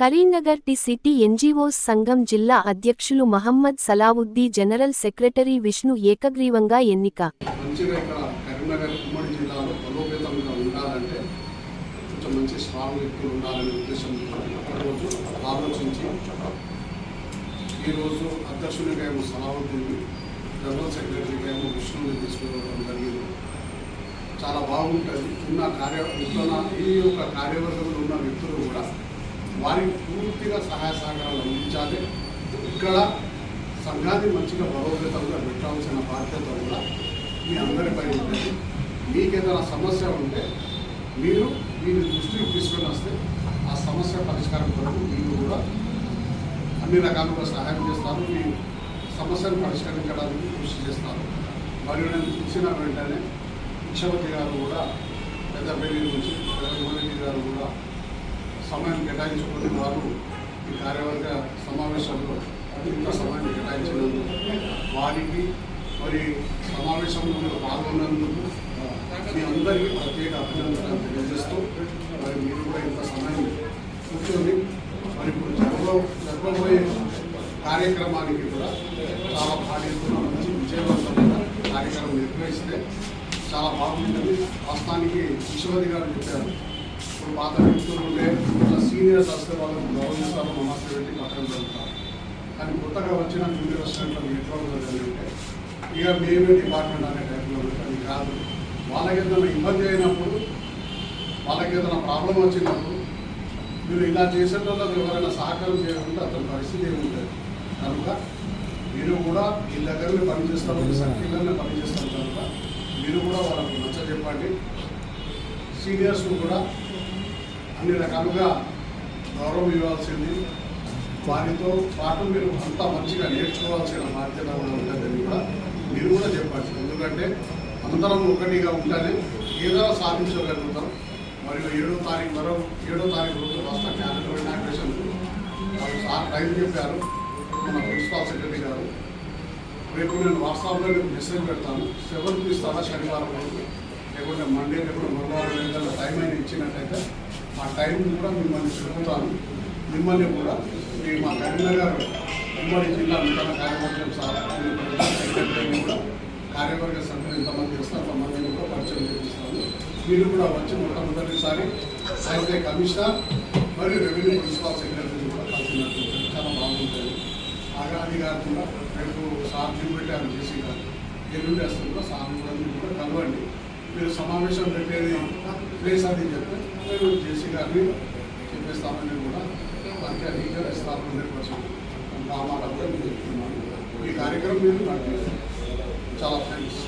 Karimnagar T city NGOs సంఘం జిల్లా అధ్యక్షులు మహమ్మద్ సలావుద్దీ జనరల్ సెక్రటరీ విష్ణు ఏకగ్రీవంగా ఎన్నిక. ఈరోజు అధ్యక్షునిగా ఏమో జనరల్ సెక్రటరీగా ఏమో విష్ణుని జరిగింది. చాలా బాగుంటుంది. ఉన్న కార్య ఉన్న ఈ యొక్క కార్యవర్గంలో ఉన్న వ్యక్తులు కూడా వారికి పూర్తిగా సహాయ సహకారాలు అందించాలి. ఇక్కడ సంఘాన్ని మంచిగా బలోపేతంగా పెట్టాల్సిన బాధ్యత కూడా మీ అందరిపై ఉంటుంది. మీకు ఏదైనా సమస్య ఉంటే మీరు దీని దృష్టికి తీసుకొని వస్తే ఆ సమస్య పరిష్కారం కొరకు మీరు కూడా అన్ని రకాలుగా సహాయం చేస్తారు. మీ సమస్యను పరిష్కరించడానికి కృషి చేస్తారు. మరియు నేను ఇచ్చిన వెంటనే ముఖ్యమంత్రి గారు కూడా పెద్దపల్లి నుంచి జగన్మోహన్ గారు కూడా సమయాన్ని కేటాయించుకుని వారు ఈ కార్యవర్గ సమావేశంలో ఇంత సమయాన్ని కేటాయించినందుకు వారికి మరి సమావేశంలో పాల్గొన్నందుకు మీ అందరికీ ప్రత్యేక అభినందనలు తెలియజేస్తూ మరి మీరు కూడా ఇంత సమయం కూర్చొని మరి ఇప్పుడు జరగబో జరగబోయే కార్యక్రమానికి కూడా చాలా బాధ్యతగా మంచి విజయవంతమైన కార్యక్రమం నిర్వహిస్తే చాలా బాగుంటుంది. వాస్తవానికి విశ్వది గారు చెప్పారు. పాత వ్యక్తులు ఉండే ఇట్లా సీనియర్స్ వస్తే వాళ్ళని గౌరవిస్తారు నమస్తే పెట్టి మాత్రం జరుగుతారు కానీ కొత్తగా వచ్చిన జూనియర్ మీ ఎట్లా ఉంటుంది ఇక మేమే డిపార్ట్మెంట్ అనే టైప్లో అది కాదు. వాళ్ళకి ఏదైనా ఇబ్బంది అయినప్పుడు వాళ్ళకి ఏదైనా ప్రాబ్లం వచ్చినప్పుడు మీరు ఇలా చేసేటోళ్ళకి ఎవరైనా సహకారం చేయకుండా అతని పరిస్థితి ఏముంటుంది? కనుక మీరు కూడా వీళ్ళ దగ్గరనే పనిచేస్తారు సర్కిల్లోనే పనిచేస్తారు కనుక మీరు కూడా వాళ్ళకు నచ్చ చెప్పండి. సీనియర్స్ కూడా అన్ని రకాలుగా గౌరవం ఇవ్వాల్సింది. వారితో పాటు మీరు అంతా మంచిగా నేర్చుకోవాల్సిన బాధ్యత కూడా ఉంటుందని కూడా మీరు కూడా చెప్పాల్సి ఎందుకంటే అందరం ఒకటిగా ఉంటేనే ఏదైనా సాధించగలుగుతాం. మరియు ఏడో తారీఖు వరకు ఏడో తారీఖు రోజు రాష్ట్ర క్యాలెండర్ ఇనాగ్రేషన్. సార్ టైం చెప్పారు. మన ప్రిన్సిపాల్ సెక్రటరీ గారు. రేపు నేను వాట్సాప్లో నేను మెసేజ్ పెడతాను. సెవెన్ ఇస్తారా? శనివారం వరకు. లేకుంటే మండే లేకుంటే మంగళవారం టైం అయినా ఇచ్చినట్టయితే ఆ టైం కూడా మిమ్మల్ని చెబుతాను మిమ్మల్ని కూడా మీ మా కరీంనగర్ ఉమ్మడి జిల్లా నూతన కార్యవర్గం సార్ కూడా కార్యవర్గ సభ్యులు ఎంతమంది చేస్తారు అంతమందిని కూడా పరిచయం చేపిస్తాను. మీరు కూడా వచ్చి మొట్టమొదటిసారి అయితే కమిషనర్ మరియు రెవెన్యూ ప్రిన్సిపాల్ సెక్రటరీ కూడా కలిసినట్టు చాలా బాగుంటుంది. ఆగాది కాకుండా రేపు సార్ పెట్టి పెట్టారు చేసి కాదు ఎల్లుండి వస్తుంది. కూడా సార్ కూడా మీరు కూడా కలవండి. మీరు సమావేశం పెట్టేది ప్లేస్ అని చెప్పి నేను జేసీ గారిని చెప్పేస్తామని కూడా వారికి అంగీకరిస్తారు హండ్రెడ్ పర్సెంట్ గ్రామాలకు కూడా చెప్తున్నాను. ఈ కార్యక్రమం మీరు నాకు చాలా థ్యాంక్స్